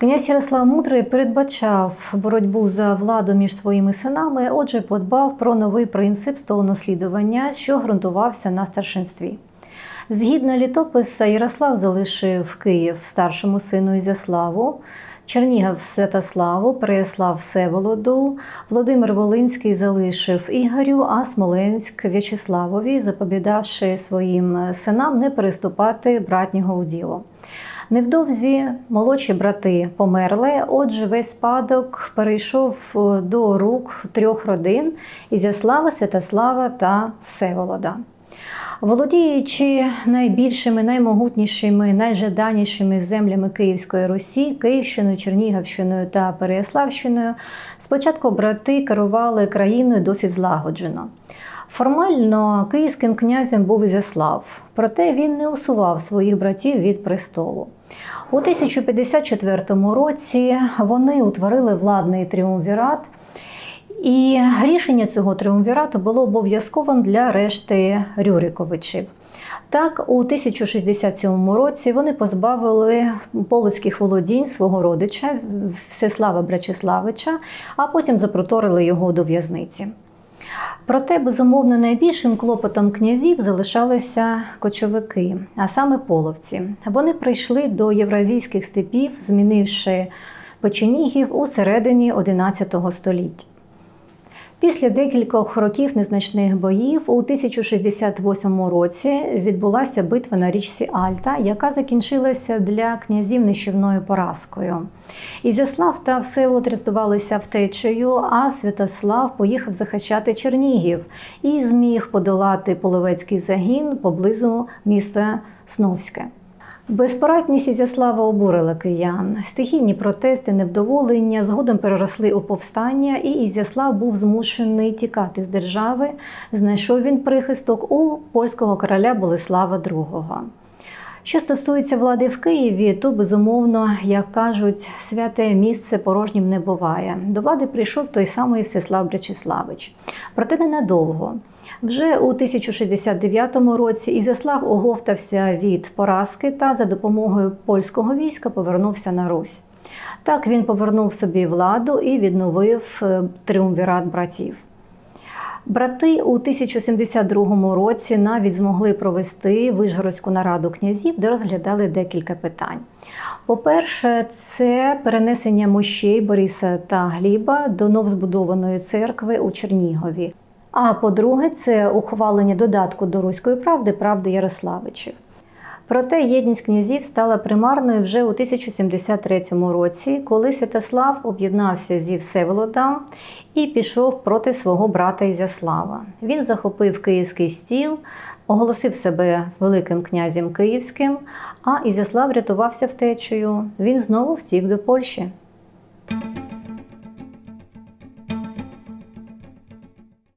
Князь Ярослав Мудрий передбачав боротьбу за владу між своїми синами, отже, подбав про новий принцип столу наслідування, що ґрунтувався на старшинстві. Згідно літописа, Ярослав залишив Київ старшому сину Ізяславу, Чернігів Святославу, Переяслав Всеволоду, Володимир Волинський залишив Ігорю, а Смоленськ В'ячеславові, запобідавши своїм синам не переступати братнього уділу. Невдовзі молодші брати померли, отже, весь спадок перейшов е, до рук трьох родин Ізяслава, Святослава та Всеволода. Володіючи найбільшими, наймогутнішими, найжаданішими землями Київської Русі, Київщиною, Чернігівщиною та Переяславщиною, спочатку брати керували країною досить злагоджено. Формально київським князем був Ізяслав, проте він не усував своїх братів від престолу. У 1054 році вони утворили владний тріумвірат, і рішення цього тріумвірату було обов'язковим для решти Рюриковичів. Так, у 1067 році вони позбавили полоцьких володінь свого родича Всеслава Брачеславича, а потім запроторили його до в'язниці. Проте, безумовно, найбільшим клопотом князів залишалися кочовики, а саме половці. Вони прийшли до євразійських степів, змінивши печенігів у середині XI століття. Після декількох років незначних боїв у 1068 році відбулася битва на річці Альта, яка закінчилася для князів нищівною поразкою. Ізяслав та Всеволод рятувалися втечею, а Святослав поїхав захищати Чернігів і зміг подолати половецький загін поблизу міста Сновське. Безпорадність Ізяслава обурила киян. Стихійні протести, невдоволення згодом переросли у повстання, і Ізяслав був змушений тікати з держави. Знайшов він прихисток у польського короля Болеслава II. Що стосується влади в Києві, то безумовно, як кажуть, святе місце порожнім не буває. До влади прийшов той самий Всеслав Бречеславич. Проте ненадовго. Вже у 1069 році Ізяслав оговтався від поразки та за допомогою польського війська повернувся на Русь. Так він повернув собі владу і відновив е, тріумвірат братів. Брати у 1072 році навіть змогли провести Вижгородську нараду князів, де розглядали декілька питань. По-перше, це перенесення мощей Бориса та Гліба до новозбудованої церкви у Чернігові. А по-друге, це ухвалення додатку до Руської правди правди Ярославичів. Проте єдність князів стала примарною вже у 1073 році, коли Святослав об'єднався зі Всеволодом і пішов проти свого брата Ізяслава. Він захопив київський стіл, оголосив себе Великим князем Київським, а Ізяслав рятувався втечею. Він знову втік до Польщі.